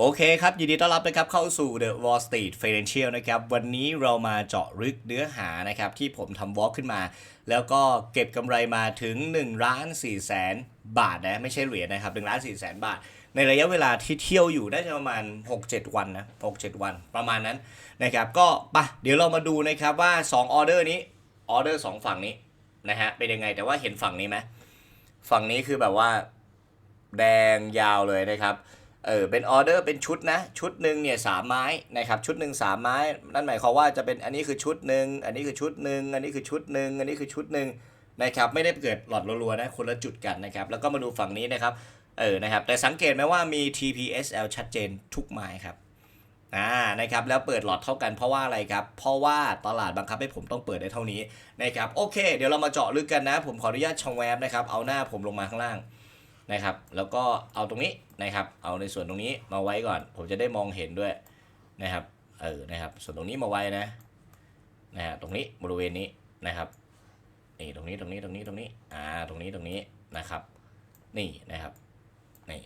โอเคครับ ยินดีต้อนรับนะครับเข้าสู่ The Wall Street Financial นะครับ วันนี้เรามาเจาะลึกเนื้อหานะครับที่ผมทำวอล์กขึ้นมา แล้วก็เก็บกำไรมาถึง1ล้าน4แสนบาทนะ ไม่ใช่เหรียญนะครับ1ล้าน4แสนบาท ในระยะเวลาที่เที่ยวอยู่ได้ประมาณ 6-7 วันนะ 6-7 วันประมาณนั้นนะครับ ก็ปะเดี๋ยวเรามาดูนะครับว่า2ออเดอร์นี้ออเดอร์2ฝั่งนี้นะฮะเป็นยังไงแต่ว่าเห็นฝั่งนี้ไหมฝั่งนี้คือแบบว่าแดงยาวเลยนะครับ เออเป็นออเดอร์เป็นชุดนะชุดหนึ่งเนี่ยสามไม้นะครับชุดหนึ่งสามไม้ นั่นหมายความว่าจะเป็นอันนี้คือชุดหนึ่งอันนี้คือชุดหนึ่งอันนี้คือชุดหนึ่งอันนี้คือชุดหนึ่งนะครับไม่ได้เกิดหลอดรัวๆนะคนละจุดกันนะครับแล้วก็มาดูฝั่งนี้นะครับเออนะครับแต่สังเกตไหมว่ามี TPSL ชัดเจนทุกไม้ครับอ่านะครับแล้วเปิดหลอดเท่ากันเพราะว่าอะไรครับ เพราะว่าตลาดบังคับให้ผมต้องเปิดได้เท่านี้นะครับโอเค เดี๋ยวเรามาเจาะลึกกันนะ ผมขออนุญาตชงแวบนะครับเอาหน้าผมลงมาข้างล่างนะครับแล้วก็เอาตรงนี้ นะครับ เอาในส่วนตรงนี้มาไว้ก่อน ผมจะได้มองเห็นด้วยนะครับ เออ นะครับ ส่วนตรงนี้มาไว้นะ นะฮะ ตรงนี้บริเวณนี้นะครับ นี่ตรงนี้ ตรงนี้ ตรงนี้ ตรงนี้ อ่า ตรงนี้ ตรงนี้นะครับ นี่นะครับ นี่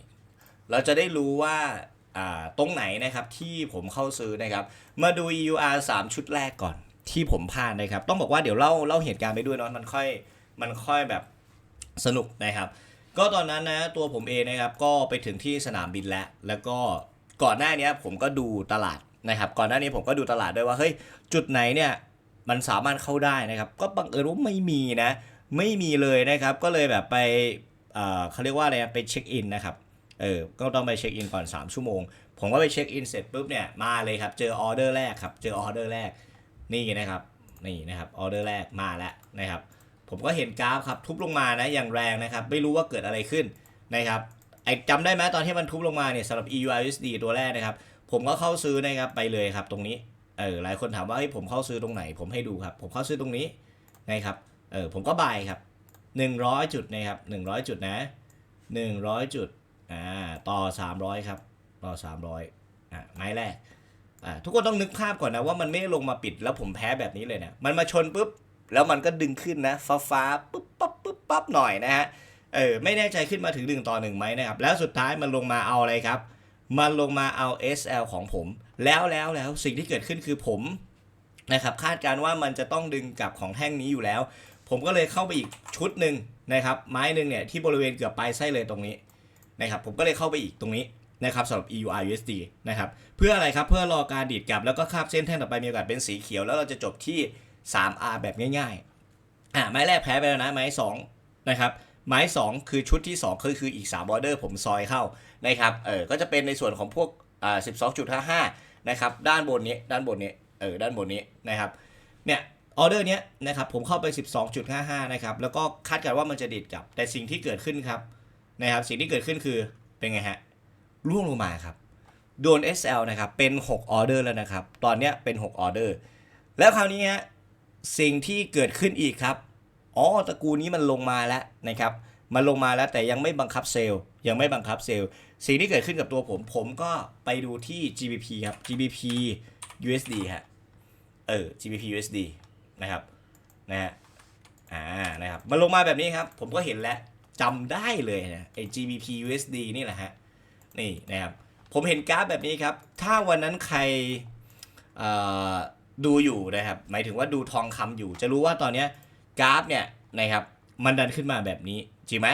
เราจะได้รู้ว่าอ่าตรงไหนนะครับที่ผมเข้าซื้อนะครับ มาดู EUR 3 ชุดแรกก่อนที่ผมพลาดนะครับ ต้องบอกว่าเดี๋ยวเล่าเล่าเหตุการณ์ไปด้วยเนาะมันค่อยมันค่อยแบบสนุกนะครับ ก็ตอนนั้นนะตัวผมเองนะครับก็ไปถึงที่สนามบินแล้ว แล้วก็ก่อนหน้านี้ผมก็ดูตลาดนะครับ ก่อนหน้านี้ผมก็ดูตลาดด้วยว่าเฮ้ยจุดไหนเนี่ยมันสามารถเข้าได้นะครับ ก็บังเอิญว่าไม่มีนะ ไม่มีเลยนะครับ ก็เลยแบบไปเขาเรียกว่าอะไรไปเช็คอินนะครับเออก็ต้องไปเช็คอินก่อน 3 ชั่วโมง ผมก็ไปเช็คอินเสร็จปุ๊บเนี่ยมาเลยครับ เจอออเดอร์แรกครับ เจอออเดอร์แรกนี่นะครับนี่นะครับออเดอร์แรกมาแล้วนะครับ ผมก็เห็นกราฟครับทุบลงมานะอย่างแรงนะครับ ไม่รู้ว่าเกิดอะไรขึ้นนะครับไอจำได้ไหมตอนที่มันทุบลงมาเนี่ยสำหรับ EURUSD ตัวแรกนะครับ ผมก็เข้าซื้อนะครับไปเลยครับตรงนี้เออหลายคนถามว่าเฮ้ยผมเข้าซื้อตรงไหน ผมให้ดูครับ ผมเข้าซื้อตรงนี้นะครับเออผมก็บายครับ 100 จุดนะครับ100 จุดนะ 100 จุดอ่าต่อ 300 ครับ ต่อ 300อ่าไม้แรกอ่าทุกคนต้องนึกภาพก่อนนะว่ามันไม่ได้ลงมาปิดแล้วผมแพ้แบบนี้เลยนะมันมาชนปุ๊บ แล้วมันก็ดึงขึ้นนะ ฟ้าฟ้าๆปุ๊บปั๊บปุ๊บปั๊บหน่อยนะฮะเออไม่แน่ใจขึ้นมาถึง 1 ต่อ1ไหมนะครับ แล้วสุดท้ายมันลงมาเอาอะไรครับ มันลงมาเอา SL ของผม แล้วแล้วแล้วสิ่งที่เกิดขึ้นคือผมนะครับคาดการณ์ว่ามันจะต้องดึงกลับของแท่งนี้อยู่แล้ว ผมก็เลยเข้าไปอีกชุดหนึ่งนะครับ ไม้หนึ่งเนี่ยที่บริเวณเกือบปลายไส้เลยตรงนี้นะครับ ผมก็เลยเข้าไปอีกตรงนี้นะครับสำหรับ EUR USD นะครับ เพื่ออะไรครับเพื่อรอการดีดกลับแล้วก็คาบเส้นแท่งต่อไปมีโอกาสเป็นสีเขียว แล้วเราจะจบที่ 3R แบบง่ายๆอ่าไม้แรกแพ้ไปแล้วนะไม้2นะครับไม้ 2 คือชุดที่ 2 คือคืออีก3ออเดอร์ผมซอยเข้านะครับเออก็จะเป็นในส่วนของพวกอ่า12.55นะครับด้านบนนี้ด้านบนนี้เออด้านบนนี้นะครับเนี่ยออเดอร์เนี้ยนะครับผมเข้าไป 12.55 นะครับ แล้วก็คาดการณ์ว่ามันจะดีดกลับ แต่สิ่งที่เกิดขึ้นครับนะครับสิ่งที่เกิดขึ้นคือเป็นไงฮะร่วงลงมาครับโดน SL นะครับเป็น 6 ออเดอร์แล้วนะครับ ตอนเนี้ยเป็น 6 ออเดอร์ แล้วคราวนี้ฮะ สิ่งที่เกิดขึ้นอีกครับ อ๋อตระกูลนี้มันลงมาแล้วนะครับ มันลงมาแล้วแต่ยังไม่บังคับเซลล์ ยังไม่บังคับเซลล์ สิ่งที่เกิดขึ้นกับตัวผม ผมก็ไปดูที่ GBP ครับ GBP USD ฮะ เออ GBP USD นะครับ นะฮะ อ่า นะครับ มันลงมาแบบนี้ครับ ผมก็เห็นแล้วจำได้เลยนะไอ้ GBP USD นี่แหละฮะ นี่นะครับ ผมเห็นกราฟแบบนี้ครับ ถ้าวันนั้นใคร เอ่อ ดูอยู่นะครับ หมายถึงว่าดูทองคำอยู่ จะรู้ว่าตอนเนี้ยกราฟเนี่ยนะครับมันดันขึ้นมาแบบนี้จริงไหม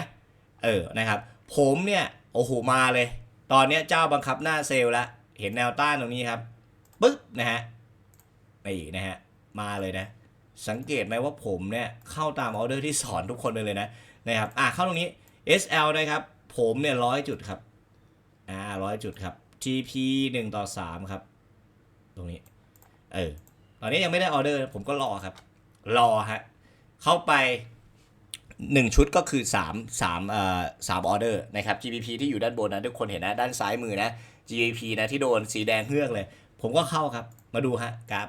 เออนะครับ ผมเนี่ยโอ้โหมาเลย ตอนเนี้ยเจ้าบังคับหน้าเซลล์แล้วเห็นแนวต้านตรงนี้ครับปึ๊บนะฮะนี่นะฮะมาเลยนะ สังเกตไหมว่าผมเนี่ยเข้าตามออเดอร์ที่สอนทุกคนไปเลยนะนะครับอะเข้าตรงนี้ SL นะครับ ผมเนี่ยร้อยจุดครับอ่าร้อยจุดครับ GP 1 ต่อ 3 ครับ ตรงนี้ เออ ตอนนี้ยังไม่ได้ออเดอร์ ผมก็รอครับ รอฮะ เข้าไป 1 ชุดก็คือ3 3เอ่อ3ออเดอร์นะครับ GBP ที่อยู่ด้านบนนะทุกคนเห็นนะ ด้านซ้ายมือนะ GBP นะที่โดนสีแดงเฮือกเลย ผมก็เข้าครับ มาดูฮะกราฟ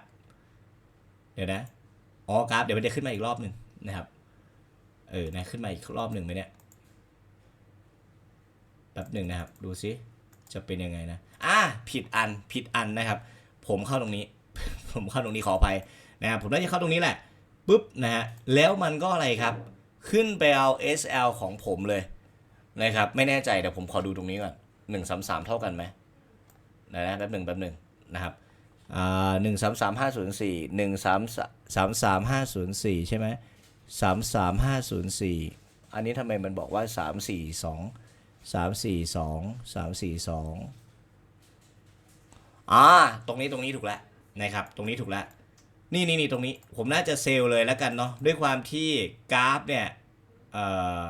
เดี๋ยวนะ อ๋อกราฟเดี๋ยวมันจะขึ้นมาอีกรอบหนึ่งนะครับ เออ นะ ขึ้นมาอีกรอบหนึ่งไหมเนี่ยแป๊บหนึ่งนะครับ ดูซิ จะเป็นยังไงนะ อ่า ผิดอัน ผิดอันนะครับ ผมเข้าตรงนี้ ผมเข้าตรงนี้ขออภัยนะครับผมน่าจะเข้าตรงนี้แหละปุ๊บนะฮะแล้วมันก็อะไรครับ ขึ้นไปเอา SL ของผมเลยนะครับไม่แน่ใจเดี๋ยวผมขอดูตรงนี้ก่อนหนึ่งสามสามเท่ากันไหมนะนะแป๊บหนึ่งแป๊บหนึ่งนะครับอ่าหนึ่งสามสามห้าศูนย์สี่หนึ่งสามสามสามห้าศูนย์สี่ใช่ไหมสามสามห้าศูนย์สี่อันนี้ทำไมมันบอกว่าสามสี่สองสามสี่สองสามสี่สองอ่าตรงนี้ตรงนี้ถูกแล้ว นะครับ ตรงนี้ถูกแล้วนี่นี่นี่ตรงนี้ผมน่าจะเซลเลยแล้วกันเนาะด้วยความที่กราฟเนี่ยเอ่อ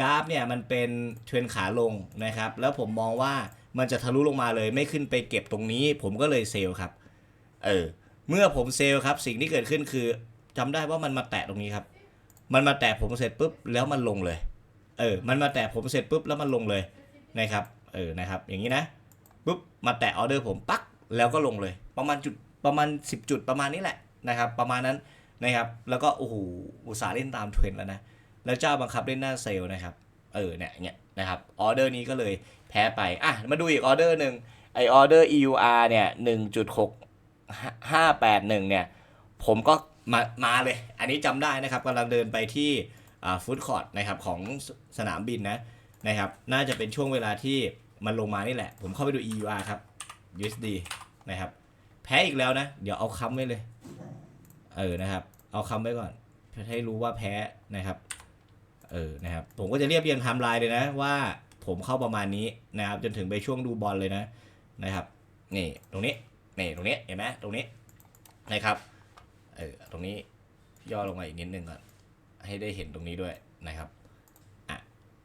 กราฟเนี่ยมันเป็นเทรนขาลงนะครับ แล้วผมมองว่ามันจะทะลุลงมาเลยไม่ขึ้นไปเก็บตรงนี้ ผมก็เลยเซลครับเออเมื่อผมเซลครับสิ่งที่เกิดขึ้นคือจำได้ว่ามันมาแตะตรงนี้ครับ มันมาแตะผมเสร็จปุ๊บแล้วมันลงเลย เออ มันมาแตะผมเสร็จปุ๊บแล้วมันลงเลยนะครับ เออนะครับ อย่างนี้นะปุ๊บมาแตะออเดอร์ผมปัก แล้วก็ลงเลย ประมาณจุดประมาณ 10 จุดประมาณนี้แหละนะครับ ประมาณนั้นนะครับ แล้วก็โอ้โหอุตสาห์เล่นตามเทรนแล้วนะ แล้วเจ้าบังคับเล่นหน้าเซลล์นะครับ เออเนี่ยเนี่ยนะครับออเดอร์นี้ก็เลยแพ้ไป อะ มาดูอีกออเดอร์หนึ่งไอออเดอร์ EUR เนี่ย1.6581เนี่ย ผมก็มามาเลย อันนี้จำได้นะครับกำลังเดินไปที่ฟู้ดคอร์ทนะครับของสสนามบินนะนะครับ น่าจะเป็นช่วงเวลาที่มันลงมานี่แหละ ผมเข้าไปดู EUR ครับ USD นะครับ แพ้อีกแล้วนะ เดี๋ยวเอาค้ำไว้เลย เออนะครับ เอาค้ำไว้ก่อนเพื่อให้รู้ว่าแพ้นะครับ เออนะครับ ผมก็จะเรียบเรียงไทม์ไลน์เลยนะ ว่าผมเข้าประมาณนี้นะครับ จนถึงไปช่วงดูบอลเลยนะนะครับ นี่ตรงนี้นี่ตรงนี้เห็นไหมตรงนี้นะครับ เออตรงนี้ย่อลงมาอีกนิดนึงก่อน ให้ได้เห็นตรงนี้ด้วยนะครับอะ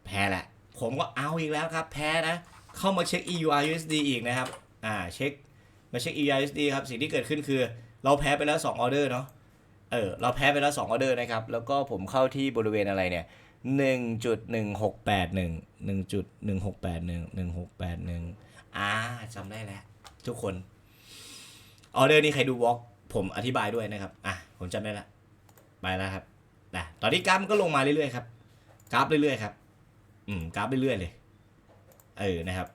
แพ้แหละ ผมก็เอาอีกแล้วครับ แพ้นะ เข้ามาเช็ค EUR USD อีกนะครับ อ่าเช็คมาเช็ค EUSD ครับสิ่งที่เกิดขึ้นคือ เราแพ้ไปแล้ว 2 ออเดอร์เนาะเออเราแพ้ไปแล้ว 2 ออเดอร์นะครับแล้วก็ผมเข้าที่บริเวณอะไรเนี่ยหนึ่งจุดหนึ่งหกแปดหนึ่งหนึ่งจุดหนึ่งหกแปดหนึ่งหนึ่งหกแปดหนึ่งอ่าจำได้แล้วทุกคนออเดอร์นี้ใครดูวอล์กผมอธิบายด้วยนะครับ อะ ผมจำได้ละ ไปแล้วครับนะตอนนี้กราฟมันก็ลงมาเรื่อยๆครับ กราฟเรื่อยๆครับ อืม กราฟเรื่อยๆเลย เออ นะครับ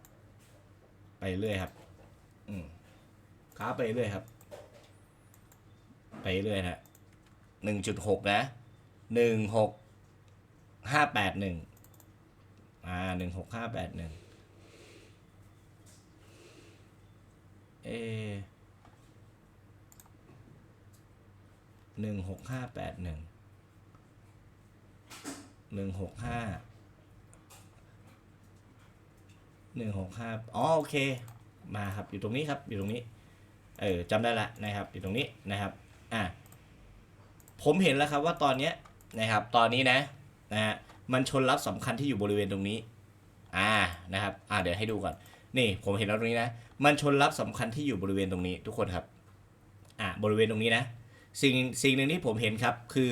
ไปเรื่อยครับ อืมกราไปเรื่อยครับ ไปเรื่อยนะหนึ่งจุดหกนะหนึ่งหกห้าแปดหนึ่งอ่าหนึ่งหกห้าแปดหนึ่งเอหนึ่งหกห้าแปดหนึ่งหนึ่งหกห้าหนึ่งหกห้าอ๋อโอเค มาครับอยู่ตรงนี้ครับอยู่ตรงนี้เออจำได้ละนะครับอยู่ตรงนี้นะครับอะผมเห็นแล้วครับว่าตอนเนี้ยนะครับตอนนี้นะนะฮะมันชนรับสำคัญที่อยู่บริเวณตรงนี้อ่านะครับอ่าเดี๋ยวให้ดูก่อนนี่ผมเห็นแล้วตรงนี้นะมันชนรับสำคัญที่อยู่บริเวณตรงนี้ทุกคนครับอ่าบริเวณตรงนี้นะสิ่งสิ่งหนึ่งที่ผมเห็นครับคือ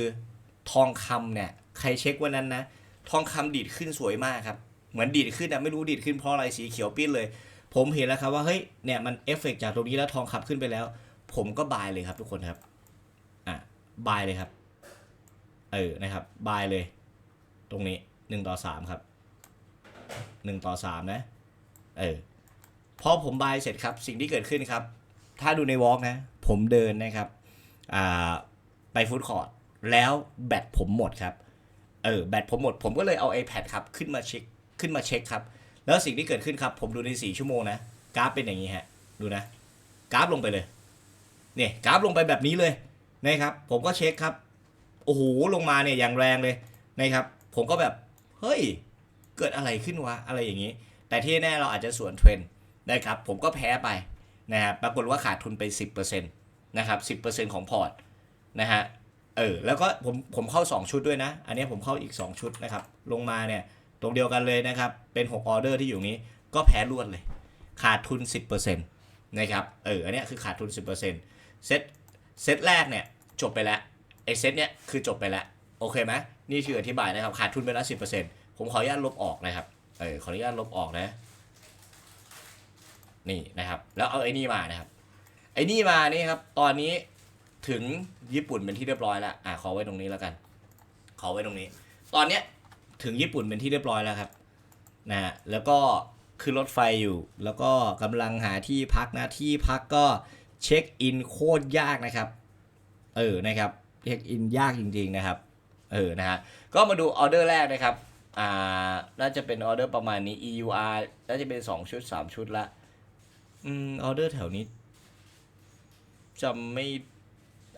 ทองคำเนี่ยใครเช็ควันนั้นนะทองคำดีดขึ้นสวยมากครับเหมือนดีดขึ้นนะไม่รู้ดีดขึ้นเพราะอะไรสีเขียวปิ้นเลย ผมเห็นแล้วครับว่าเฮ้ยเนี่ยมันเอฟเฟกจากตรงนี้แล้วทองคำขึ้นไปแล้ว ผมก็บายเลยครับทุกคนครับอะบายเลยครับ เออนะครับบายเลย ตรงนี้หนึ่งต่อสามครับหนึ่งต่อสามนะเออพอผมบายเสร็จครับ สิ่งที่เกิดขึ้นครับ ถ้าดูในวอล์กนะ ผมเดินนะครับอ่าไปฟู้ดคอร์ทแล้วแบตผมหมดครับเออแบตผมหมดผมก็เลยเอา iPad ครับ ขึ้นมาเช็คขึ้นมาเช็คครับ แล้วสิ่งที่เกิดขึ้นครับ ผมดูใน 4 ชั่วโมงนะกราฟเป็นอย่างนี้ฮะ ดูนะกราฟลงไปเลย เนี่ยกราฟลงไปแบบนี้เลยนะครับ ผมก็เช็คครับ โอ้โห ลงมาเนี่ยอย่างแรงเลยนะครับ ผมก็แบบ เฮ้ย เกิดอะไรขึ้นวะ อะไรอย่างนี้ แต่ที่แน่เราอาจจะสวนเทรนนะครับ ผมก็แพ้ไปนะครับปรากฏว่าขาดทุนไป 10%นะครับ 10%ของพอร์ตนะฮะ เออ แล้วก็ผมผมเข้า 2 ชุดด้วยนะ อันนี้ผมเข้าอีก 2 ชุดนะครับ ลงมาเนี่ย ตรงเดียวกันเลยนะครับ เป็น 6 ออเดอร์ที่อยู่นี้ ก็แพ้รวดเลย ขาดทุน 10%นะครับ เออ อันนี้คือขาดทุน 10%เซต เซตแรกเนี่ย จบไปแล้ว ไอเซตเนี้ยคือจบไปแล้ว โอเคไหมนี่คืออธิบายนะครับ ขาดทุนไปแล้ว 10%ผมขออนุญาตลบออกนะครับ เออ ขออนุญาตลบออกนะ นี่นะครับ แล้วเอาไอ้นี่มานะครับ ไอ้นี่มานี่ครับ ตอนนี้ถึงญี่ปุ่นเป็นที่เรียบร้อยแล้ว อะ ขอไว้ตรงนี้แล้วกัน ขอไว้ตรงนี้ ตอนเนี้ย ถึงญี่ปุ่นเป็นที่เรียบร้อยแล้วครับนะฮะแล้วก็ขึ้นรถไฟอยู่ แล้วก็กำลังหาที่พักนะที่พักก็เช็คอินโคตรยากนะครับ เออนะครับเช็คอินยากจริงๆนะครับเออนะฮะก็มาดูออเดอร์แรกนะครับอ่าน่าจะเป็นออเดอร์ประมาณนี้ EUR น่าจะเป็น 2 ชุด 3 ชุดละอืมออเดอร์แถวนี้จำไม่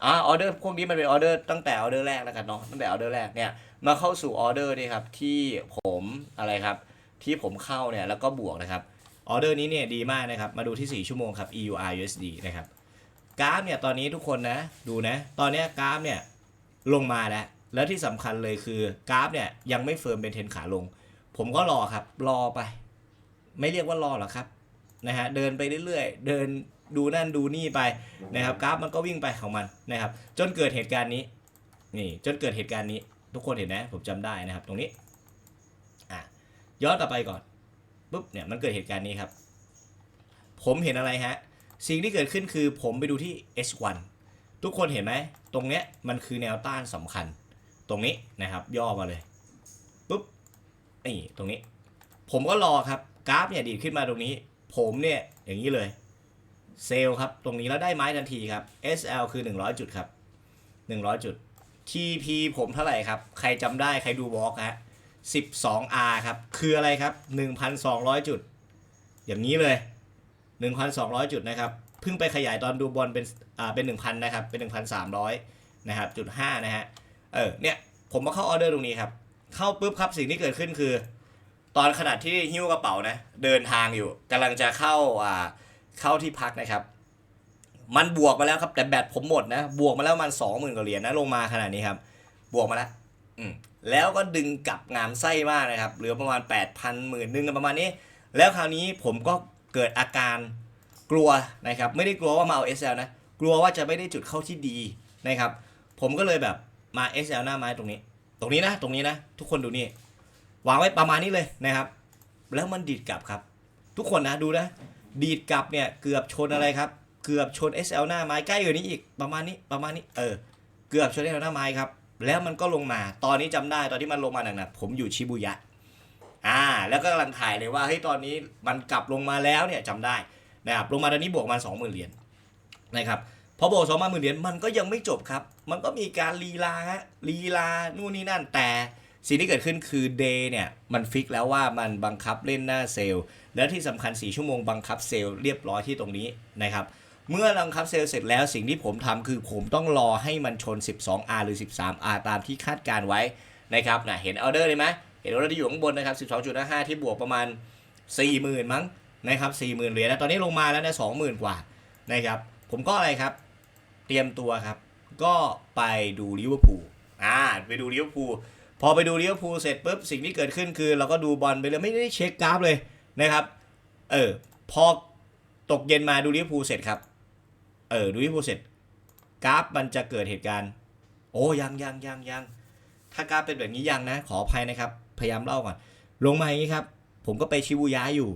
อ่าออเดอร์พวกนี้มันเป็นออเดอร์ตั้งแต่ออเดอร์แรกแล้วกันเนาะตั้งแต่ออเดอร์แรกเนี่ย มาเข้าสู่ออเดอร์นี่ครับที่ผมอะไรครับ ที่ผมเข้าเนี่ยแล้วก็บวกนะครับออเดอร์นี้เนี่ยดีมากนะครับ มาดูที่ 4 ชั่วโมงครับ EUR USD นะครับกราฟเนี่ยตอนนี้ทุกคนนะดูนะ ตอนนี้กราฟเนี่ยลงมาแล้ว แล้วที่สำคัญเลยคือกราฟเนี่ยยังไม่เฟิร์มเป็นเทนขาลง ผมก็รอครับ รอไป ไม่เรียกว่ารอหรอกครับนะฮะเดินไปเรื่อยๆ เดินดูนั่นดูนี่ไปนะครับกราฟมันก็วิ่งไปของมันนะครับ จนเกิดเหตุการณ์นี้นี่จนเกิดเหตุการณ์นี้ ทุกคนเห็นไหมผมจำได้นะครับตรงนี้อะย้อนกลับไปก่อนปุ๊บเนี่ยมันเกิดเหตุการณ์นี้ครับ ผมเห็นอะไรฮะสิ่งที่เกิดขึ้นคือผมไปดูที่ H1 ทุกคนเห็นไหมตรงเนี้ยมันคือแนวต้านสำคัญ ตรงนี้นะครับ ย่อมาเลยปุ๊บนี่ตรงนี้ ผมก็รอครับกราฟเนี่ยดีดขึ้นมาตรงนี้ ผมเนี่ยอย่างนี้เลยเซลครับ ตรงนี้แล้วได้ไม้ทันทีครับ SL คือ 100 จุดครับ 100 จุด TP ผมเท่าไหร่ครับ ใครจำได้ใครดูวอล์กฮะ 12R ครับ คืออะไรครับ 1,200 จุด อย่างนี้เลย 1,200 จุดนะครับ เพิ่งไปขยายตอนดูบอลเป็น อ่า เป็น 1,000 นะครับ เป็น 1,300 นะครับ จุด 5 นะฮะ เออ เนี่ย ผมมาเข้าออเดอร์ตรงนี้ครับ เข้าปุ๊บครับ สิ่งที่เกิดขึ้นคือ ตอนขณะที่หิ้วกระเป๋านะ เดินทางอยู่กำลังจะเข้า อ่า เข้าที่พักนะครับ มันบวกมาแล้วครับ แต่แบตผมหมดนะ บวกมาแล้วมันสองหมื่นกว่าเหรียญนะลงมาขนาดนี้ครับ บวกมาแล้วอืมแล้วก็ดึงกลับงามไส้มากนะครับ เหลือประมาณ8 0 0 0หมื่นนึงประมาณนี้ แล้วคราวนี้ผมก็เกิดอาการกลัวนะครับ ไม่ได้กลัวว่ามาเอา SL นะ กลัวว่าจะไม่ได้จุดเข้าที่ดีนะครับ ผมก็เลยแบบมา SL หน้าไม้ตรงนี้ ตรงนี้นะ ตรงนี้นะ ทุกคนดูนี่ วางไว้ประมาณนี้เลยนะครับ แล้วมันดีดกลับครับ ทุกคนนะดูนะ ดีดกลับเนี่ยเกือบชนอะไรครับ เกือบชน SL หน้าไม้ใกล้กว่านี้อีกประมาณนี้ประมาณนี้เออเกือบชน SL หน้าไม้ครับ แล้วมันก็ลงมา ตอนนี้จำได้ตอนที่มันลงมาหนักๆผมอยู่ชิบุยะอ่า แล้วก็กำลังถ่ายเลยว่าเฮ้ยตอนนี้มันกลับลงมาแล้วเนี่ยจำได้นะครับลงมาตอนนี้บวกมาสองหมื่นเหรียญนะครับพอบวกสองหมื่นเหรียญมันก็ยังไม่จบครับ มันก็มีการลีลาฮะลีลานู่นนี่นั่นแต่สิ่งที่เกิดขึ้นคือเดย์เนี่ยมันฟิกแล้วว่ามันบังคับเล่นหน้าเซลล์ และที่สำคัญ 4 ชั่วโมงบังคับเซลล์เรียบร้อยที่ตรงนี้นะครับ เมื่อบังคับเซลล์เสร็จแล้วสิ่งที่ผมทำคือผมต้องรอให้มันชน 12R หรือ 13R ตามที่คาดการไว้นะครับนะเห็นออเดอร์เลยไหมเห็นออเดอร์ที่อยู่ข้างบนนะครับ12.5ที่บวกประมาณ 40,000 มั้งนะครับ40,000เหรียญนะตอนนี้ลงมาแล้วนะ20,000 กว่านะครับผมก็อะไรครับ เตรียมตัวครับ ก็ไปดูลิเวอร์พูลอ่าไปดูลิเวอร์พูลพอไปดูลิเวอร์พูลเสร็จปุ๊บสิ่งที่เกิดขึ้นคือเราก็ดูบอลไปเลยไม่ได้เช็คกราฟเลยนะครับ เออพอตกเย็นมาดูลิเวอร์พูลเสร็จครับ เออดูลิเวอร์พูเสร็จกราฟมันจะเกิดเหตุการณ์ โอ้ยังยังยังยังถ้ากราฟเป็นแบบนี้ยังนะ ขออภัยนะครับ พยายามเล่าก่อน ลงมาอย่างนี้ครับ ผมก็ไปชิบูยะอยู่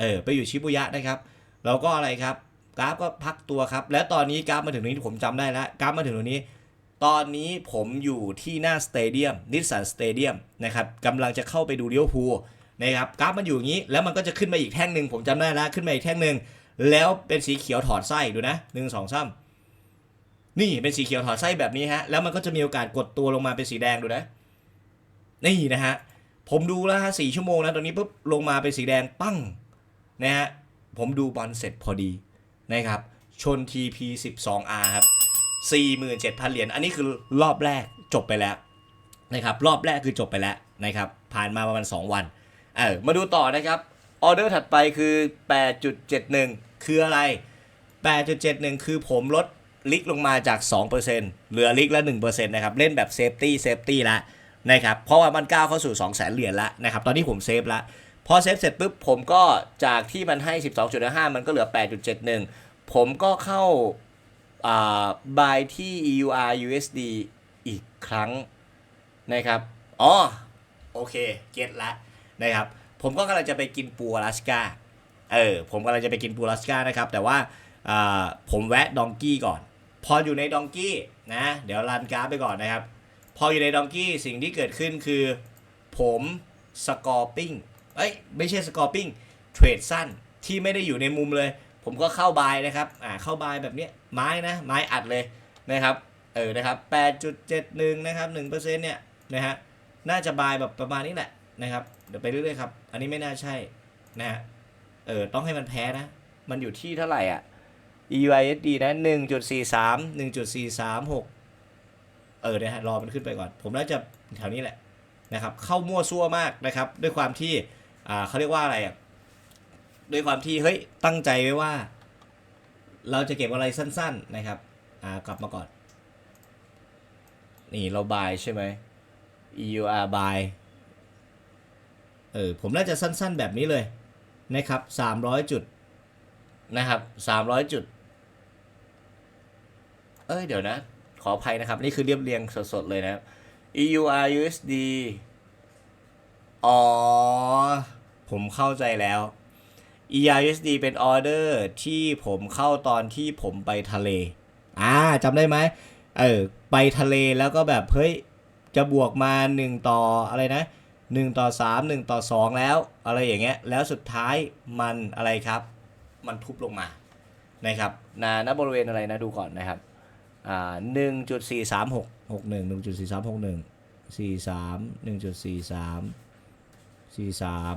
เออไปอยู่ชิบูยะนะครับเราก็อะไรครับ กราฟก็พักตัวครับ แล้วตอนนี้กราฟมาถึงตรงนี้ผมจำได้แล้วกราฟมาถึงตรงนี้ ตอนนี้ผมอยู่ที่หน้าสเตเดียมนิสสันสเตเดียมนะครับกำลังจะเข้าไปดูเลี้ยวภูนะครับกราฟมันอยู่อย่างนี้ แล้วมันก็จะขึ้นมาอีกแท่งหนึ่งผมจำได้แล้วขึ้นมาอีกแท่งหนึ่ง แล้วเป็นสีเขียวถอดไส้ดูนะหนึ่งสองสามนี่เป็นสีเขียวถอดไส้แบบนี้ฮะ แล้วมันก็จะมีโอกาสกดตัวลงมาเป็นสีแดงดูนะ นี่นะฮะ ผมดูแล้วฮะสี่ชั่วโมงนะตรงนี้ปุ๊บลงมาเป็นสีแดงปั้งนะฮะ ผมดูบอลเสร็จพอดีนะครับ ชน TP 12R ครับ 47,000 เหรียญ อันนี้คือรอบแรกจบไปแล้วนะครับ รอบแรกคือจบไปแล้วนะครับ ผ่านมาประมาณ 2 วัน เออ มาดูต่อนะครับ ออเดอร์ถัดไปคือ 8.71 คืออะไร 8.71 คือผมลดลิกลงมาจาก 2%เหลือลิกละ1%นะครับ เล่นแบบเซฟตี้เซฟตี้ละนะครับ เพราะว่ามันก้าวเข้าสู่ 200,000เหรียญล้วนะครับ ตอนนี้ผมเซฟละพอเซฟเสร็จปุ๊บผมก็จากที่มันให้ 12.5 มันก็เหลือ 8.71 ผมก็เข้าอ่า buy ที่ EUR USD อีกครั้งนะครับอ๋อโอเค เก็ตละนะครับ ผมก็กำลังจะไปกินปูอลาสกา เออผมกำลังจะไปกินปูลาสกานะครับ แต่ว่าผมแวะดองกี้ก่อน พออยู่ในดองกี้นะเดี๋ยวรันกราฟไปก่อนนะครับ พออยู่ในดองกี้สิ่งที่เกิดขึ้นคือ ผมสกอร์ปิ้งเอ้ยไม่ใช่สกอร์ปิ้งเทรดสั้นที่ไม่ได้อยู่ในมุมเลย ผมก็เข้าบายนะครับอ่าเข้าบายแบบนี้ไม้นะไม้อัดเลยนะครับเออนะครับ8.71นะครับ1%เนี่ยนะฮะน่าจะบายแบบประมาณนี้แหละนะครับเดี๋ยวไปเรื่อยๆครับ อันนี้ไม่น่าใช่นะฮะ เออต้องให้มันแพ้นะ มันอยู่ที่เท่าไหร่อะ EUISD นะหนึ่งจุดสี่สามหนึ่งจุดสี่สามหกเออนะฮะรอมันขึ้นไปก่อน ผมน่าจะแถวนี้แหละนะครับ เข้ามั่วซั่วมากนะครับ ด้วยความที่อ่าเขาเรียกว่าอะไรอะด้วยความที่เฮ้ยตั้งใจไว้ว่า เราจะเก็บอะไรสั้น ๆนะครับอ่ากลับมาก่อน นี่เราบายใช่ไหม EUR buy เออผมน่าจะสั้นๆแบบนี้เลย นะครับ300จุดนะครับ300จุด เอ้ย เดี๋ยวนะ ขออภัยนะครับ นี่คือเรียบเรียงสดๆ เลยนะครับ EUR USD อ๋อ ผมเข้าใจแล้ว EURUSD เป็นออเดอร์ที่ผมเข้าตอนที่ผมไปทะเล อ่าจำได้ไหม เออ ไปทะเลแล้วก็แบบ เฮ้ย จะบวกมา 1 ต่ออะไรนะ 1 ต่อ 3 1 ต่อ 2 แล้ว อะไรอย่างเงี้ยแล้วสุดท้ายมันอะไรครับ มันทุบลงมานะครับนาณบริเวณอะไรนะดูก่อนนะครับอ่าหนึ่งจุดสี่สามหกหกหนึ่งหนึ่งจุดสี่สามหกหนึ่งสี่สามหนึ่งจุดสี่สามสี่สาม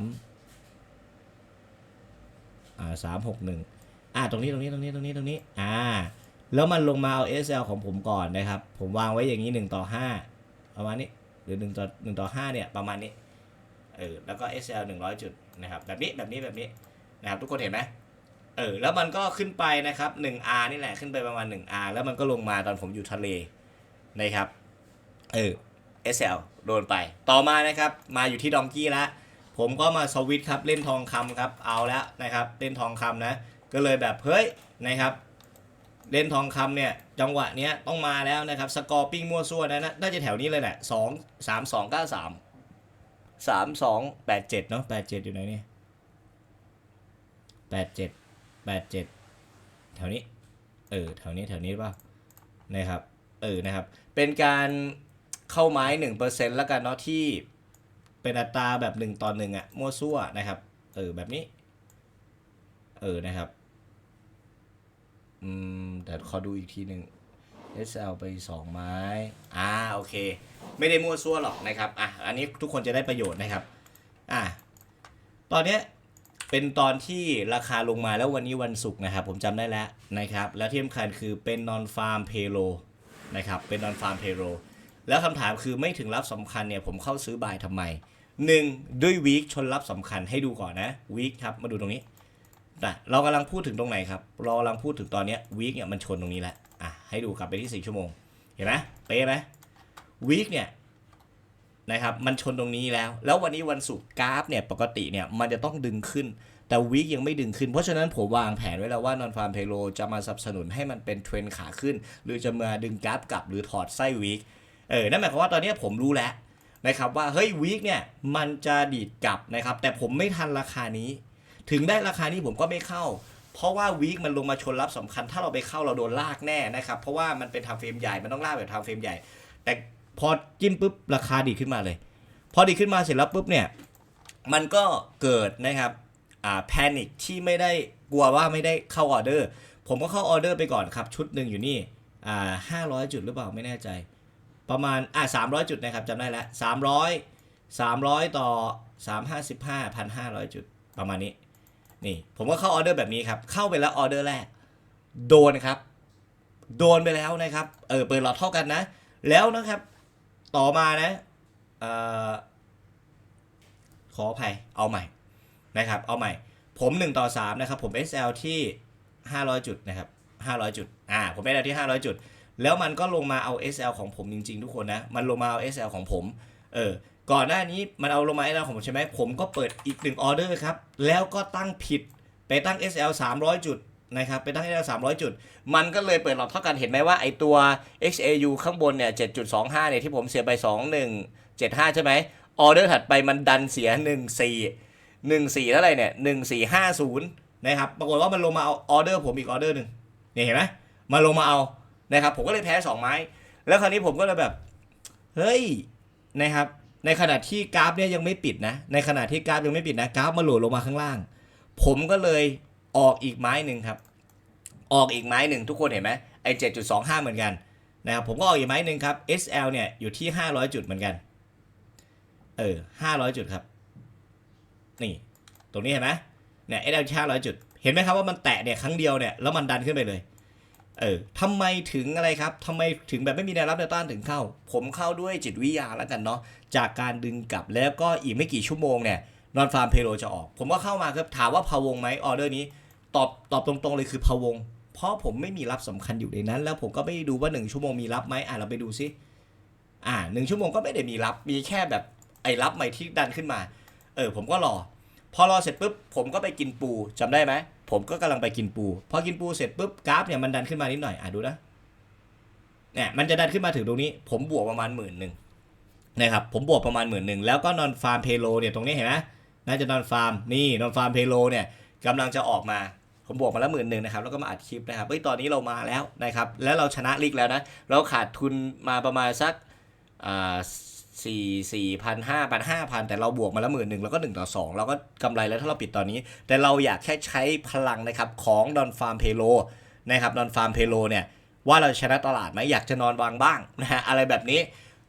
อ่าสามหกหนึ่งอ่าตรงนี้ตรงนี้ตรงนี้ตรงนี้ตรงนี้อ่าแล้วมันลงมาเอา SL ของผมก่อนนะครับ ผมวางไว้อย่างนี้หนึ่งต่อห้าประมาณนี้ หรือหนึ่งต่อหนึ่งต่อห้าเนี่ยประมาณนี้เออแล้วก็ SL หนึ่งร้อยจุดนะครับแบบนี้แบบนี้แบบนี้นะครับทุกคนเห็นไหมเออแล้วมันก็ขึ้นไปนะครับ 1R นี่แหละขึ้นไปประมาณ 1R แล้วมันก็ลงมาตอนผมอยู่ทะเลนะครับเออ SL โดนไป ต่อมานะครับมาอยู่ที่ดองกี้แล้วผมก็มาสวิตครับเล่นทองคำครับเอาแล้วนะครับเล่นทองคำนะก็เลยแบบเฮ้ยนะครับ เล่นทองคำเนี่ยจังหวะเนี้ยต้องมาแล้วนะครับ สกอร์ปิ้งมั่วซั่วนะนะน่าจะแถวนี้เลยแหละสองสามสองเก้าสามสามสองแปดเจ็ดเนาะแปดเจ็ดอยู่ไหนเนี่ยแปดเจ็ดแปดเจ็ดแถวนี้ เออแถวนี้แถวนี้ป่ะนะครับ เออนะครับ เป็นการเข้าไม้หนึ่งเปอร์เซ็นต์แล้วกันเนาะที่เป็นอัตราแบบหนึ่งต่อหนึ่งอะมั่วซั่วนะครับ เออแบบนี้ เออนะครับ อืมแต่ขอดูอีกทีหนึ่ง SL ไปสองไม้อ่าโอเค ไม่ได้มั่วซั่วหรอกนะครับอะอันนี้ทุกคนจะได้ประโยชน์นะครับอะตอนเนี้ยเป็นตอนที่ราคาลงมาแล้ววันนี้วันศุกร์นะครับ ผมจำได้แล้วนะครับ แล้วที่สำคัญคือเป็น non farm payroll นะครับเป็น non farm payroll แล้วคำถามคือไม่ถึงรับสำคัญเนี่ยผมเข้าซื้อบายทำไม 1. ด้วยวีคชนรับสำคัญให้ดูก่อนนะวีคครับมาดูตรงนี้ นะเรากำลังพูดถึงตรงไหนครับเรากำลังพูดถึงตอนเนี้วีคเนี่ยมันชนตรงนี้แหละอะให้ดูกลับไปที่ 4 ชั่วโมง เห็นไหมเป๊ะไหมวีคเนี่ยนะครับมันชนตรงนี้แล้ว แล้ววันนี้วันศุกร์กราฟเนี่ยปกติเนี่ยมันจะต้องดึงขึ้น แต่วีคยังไม่ดึงขึ้น เพราะฉะนั้นผมวางแผนไว้แล้วว่านอนฟาร์มเพโลจะมาสนับสนุนให้มันเป็นเทรนขาขึ้น หรือจะมาดึงกราฟกลับหรือถอดไส้วีคเออนั่นหมายความว่าตอนนี้ผมรู้แล้วนะครับว่าเฮ้ยวีคเนี่ยมันจะดีดกลับนะครับแต่ผมไม่ทันราคานี้ ถึงได้ราคานี้ผมก็ไม่เข้า เพราะว่าวีคมันลงมาชนรับสำคัญ ถ้าเราไปเข้าเราโดนลากแน่นะครับ เพราะว่ามันเป็นทำเฟรมใหญ่ มันต้องลากแบบทำเฟรมใหญ่ แต่พอจิ้มปุ๊บราคาดีขึ้นมาเลย พอดีขึ้นมาเสร็จแล้วปุ๊บเนี่ย มันก็เกิดนะครับอ่าแพนิคที่ไม่ได้กลัวว่าไม่ได้เข้าออเดอร์ ผมก็เข้าออเดอร์ไปก่อนครับ ชุดหนึ่งอยู่นี่อ่าห้าร้อยจุดหรือเปล่าไม่แน่ใจ ประมาณอ่าสามร้อยจุดนะครับจำได้แล้วสามร้อยสามร้อยต่อสามห้าสิบห้าพันห้าร้อยจุดประมาณนี้ นี่ผมก็เข้าออเดอร์แบบนี้ครับ เข้าไปแล้วออเดอร์แรก โดนครับ โดนไปแล้วนะครับ เออเปิดหลอดเท่ากันนะ แล้วนะครับ ต่อมานะออขออภัยเอาใหม่นะครับ เอาใหม่ ผม 1 ต่อ 3 นะครับ ผม SL ที่ 500 จุดนะครับ 500 จุด อ่า ผม SL ที่ 500 จุด แล้วมันก็ลงมาเอา SL ของผมจริง ๆ ทุกคนนะ มันลงมาเอา SL ของผม เออ ก่อนหน้านี้มันเอาลงมา SL ของผมใช่ไหมผมก็เปิดอีกหนึ่งออเดอร์ครับ แล้วก็ตั้งผิดไปตั้ง SL 300 จุดนะครับไปตั้ง SL 300 จุด มันก็เลยเปิดหลอดเท่ากันเห็นไหมว่าไอตัว XAU ข้างบนเนี่ย 7.25 เนี่ยที่ผมเสียไป 2175 ใช่ไหมออเดอร์ถัดไปมันดันเสีย 14 14เท่าไหร่เนี่ย 1450 นะครับปรากฏว่ามันลงมาเอาออเดอร์ผมอีกออเดอร์หนึ่งเนี่ยเห็นไหมมันลงมาเอานะครับผมก็เลยแพ้ 2 ไม้ แล้วคราวนี้ผมก็เลยแบบเฮ้ยนะครับ ในขณะที่กราฟเนี่ยยังไม่ปิดนะ ในขณะที่กราฟยังไม่ปิดนะกราฟมาโหลดลงมาข้างล่าง ผมก็เลยออกอีกไม้หนึ่งครับ ออกอีกไม้หนึ่งทุกคนเห็นไหมไอ7.25เหมือนกันนะครับผมก็ออกอีกไม้หนึ่งครับ SL เนี่ยอยู่ที่500จุดเหมือนกัน เออ500จุดครับ นี่ ตรงนี้เห็นไหมเนี่ย SL ที่500จุด เห็นไหมครับว่ามันแตะเนี่ยครั้งเดียวเนี่ยแล้วมันดันขึ้นไปเลย เออทำไมถึงอะไรครับทำไมถึงแบบไม่มีแนวรับแนวต้านถึงเข้า ผมเข้าด้วยจิตวิทยาแล้วกันเนาะจากการดึงกลับแล้วก็อีกไม่กี่ชั่วโมงเนี่ยนอนฟาร์มเพโลจะออก ผมก็เข้ามาครับถามว่าพะวงไหมออเดอร์นี้ ตอบตอบตรงๆเลยคือพะวง เพราะผมไม่มีรับสำคัญอยู่ในนั้น แล้วผมก็ไม่ได้ดูว่า 1 ชั่วโมงมีรับไหมอะเราไปดูซิอ่าหนึ่งชั่วโมงก็ไม่ได้มีรับมีแค่แบบไอ้รับใหม่ที่ดันขึ้นมา เออผมก็รอ พอรอเสร็จปุ๊บผมก็ไปกินปูจำได้ไหมผมก็กำลังไปกินปู พอกินปูเสร็จปุ๊บกราฟเนี่ยมันดันขึ้นมานิดหน่อยอะดูนะเนี่ยมันจะดันขึ้นมาถึงตรงนี้ ผมบวกประมาณหมื่นหนึ่งนะครับผมบวกประมาณหมื่นหนึ่งแล้วก็นอนฟาร์มเพโลเนี่ยตรงนี้เห็นไหมน่าจะนอนฟาร์มนี่นอนฟาร์มเพโลเนี่ยกำลังจะออกมาผมบวกมาแล้วหมื่นหนึ่งนะครับแล้วก็มาอัดคลิปนะครับเฮ้ยตอนนี้เรามาแล้วนะครับแล้วเราชนะลีกแล้วนะเราขาดทุนมาประมาณสักอ่า สี่สี่พันห้าพันห้าพันแต่เราบวกมาแล้วหมื่นหนึ่งแล้วก็หนึ่งต่อสองเราก็กำไรแล้วถ้าเราปิดตอนนี้ แต่เราอยากแค่ใช้พลังนะครับของดอนฟาร์มเพโลนะครับดอนฟาร์มเพโลเนี่ยว่าเราชนะตลาดไหมอยากจะนอนวางบ้างนะฮะอะไรแบบนี้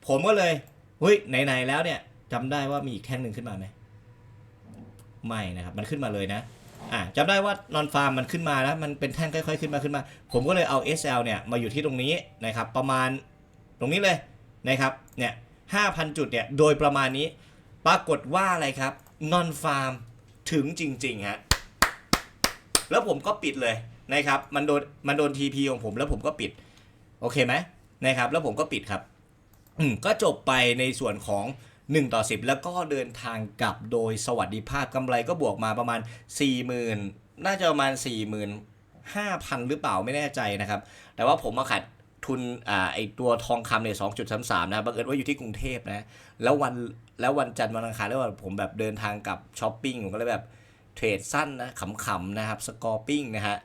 ผมก็เลยเฮ้ยไหนๆแล้วเนี่ยจำได้ว่ามีอีกแท่งหนึ่งขึ้นมาไหมไม่นะครับมันขึ้นมาเลยนะอ่าจำได้ว่านอนฟาร์มมันขึ้นมาแล้วมันเป็นแท่งค่อย ๆ ขึ้นมาขึ้นมา ผมก็เลยเอา SL เนี่ยมาอยู่ที่ตรงนี้นะครับประมาณตรงนี้เลยนะครับเนี่ย 5,000 จุดเนี่ย โดยประมาณนี้ ปรากฏว่าอะไรครับนอนฟาร์มถึงจริงๆฮะแล้วผมก็ปิดเลยนะครับ มันโดนมันโดน TP ของผมแล้วผมก็ปิด โอเคไหมนะครับ แล้วผมก็ปิดครับ อืมก็จบไปในส่วนของ 1 ต่อ 10 แล้วก็เดินทางกลับโดยสวัสดิภาพกำไรก็บวกมาประมาณ 40,000 น่าจะประมาณ45,000 หรือเปล่าไม่แน่ใจนะครับ แต่ว่าผมมาขัด ทุนอ่าไอตัวทองคำเนี่ย2.33นะบังเอิญว่าอยู่ที่กรุงเทพนะ แล้ววันแล้ววันจันทร์วันอังคารแล้วผมแบบเดินทางกับช้อปปิ้งผมก็เลยแบบเทรดสั้นนะขำๆนะครับสกอร์ปิ้งนะฮะ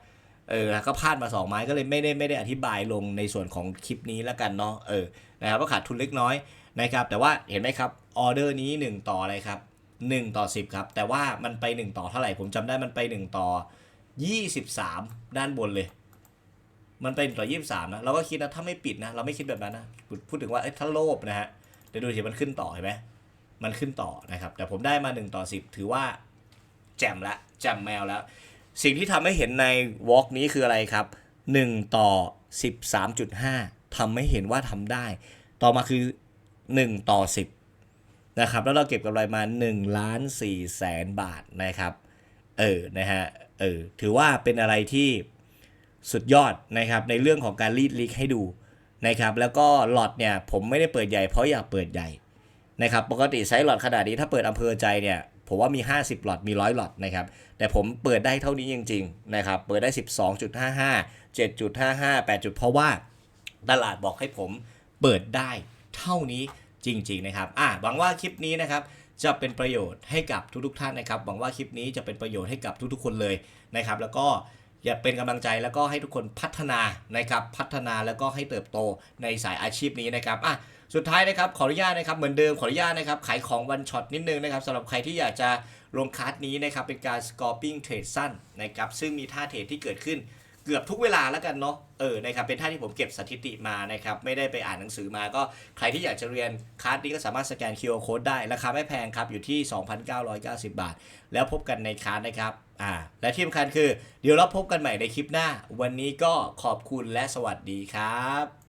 เออแล้วก็พลาดมา 2 ไม้ก็เลยไม่ได้ไม่ได้อธิบายลงในส่วนของคลิปนี้แล้วกันเนาะเออนะครับก็ขาดทุนเล็กน้อยนะครับ แต่ว่าเห็นไหมครับออเดอร์นี้ 1 ต่ออะไรครับ 1 ต่อ 10 ครับ แต่ว่ามันไป 1 ต่อเท่าไหร่ผมจำได้มันไป 1 ต่อ 23 ด้านบนเลย มันเป็นต่อ23นะเราก็คิดนะถ้าไม่ปิดนะเราไม่คิดแบบนั้นนะพูดถึงว่าถ้าโลภนะฮะเดี๋ยวดูสิมันขึ้นต่อเห็นไหมมันขึ้นต่อนะครับ แต่ผมได้มา1ต่อ10 ถือว่า แจ่มละแจ่มแมวแล้ว สิ่งที่ทำให้เห็นในวอล์กนี้คืออะไรครับ 1 ต่อ 13.5ทำให้เห็นว่าทำได้ ต่อมาคือ 1 ต่อ 10 นะครับ แล้วเราเก็บกำไรมา1ล้าน4แสนบาทนะครับ เออ นะฮะ เออ ถือว่าเป็นอะไรที่ สุดยอดนะครับในเรื่องของการรีดลิกให้ดูนะครับแล้วก็หลอดเนี่ยผมไม่ได้เปิดใหญ่เพราะอยากเปิดใหญ่นะครับปกติไซส์หลอดขนาดนี้ถ้าเปิดอำเภอใจเนี่ยผมว่ามี 50 หลอดมี 100 หลอดนะครับแต่ผมเปิดได้เท่านี้จริงๆนะครับเปิดได้ 12.55 7.55 8จุดเพราะว่าตลาดบอกให้ผมเปิดได้เท่านี้จริงๆนะครับอะหวังว่าคลิปนี้นะครับจะเป็นประโยชน์ให้กับทุกๆท่านนะครับหวังว่าคลิปนี้จะเป็นประโยชน์ให้กับทุกๆคนเลยนะครับแล้วก็ อย่าเป็นกำลังใจแล้วก็ให้ทุกคนพัฒนานะครับพัฒนาแล้วก็ให้เติบโตในสายอาชีพนี้นะครับอะสุดท้ายนะครับขออนุญาตนะครับเหมือนเดิมขออนุญาตนะครับขายของวันช็อตนิดนึงนะครับสำหรับใครที่อยากจะลงคาร์ดนี้นะครับเป็นการ scalping trade สั้นนะครับซึ่งมีท่าเทรดที่เกิดขึ้นเกือบทุกเวลาแล้วกันเนาะเออนะครับเป็นท่าที่ผมเก็บสถิติมานะครับไม่ได้ไปอ่านหนังสือมาก็ใครที่อยากจะเรียนคาร์ดนี้ก็สามารถสแกน QR code ได้ราคาไม่แพงครับอยู่ที่ 2,990 บาท แล้วพบกันในคาร์ดนะครับ อ่า และที่สำคัญคือ เดี๋ยวเราพบกันใหม่ในคลิปหน้า วันนี้ก็ขอบคุณและสวัสดีครับ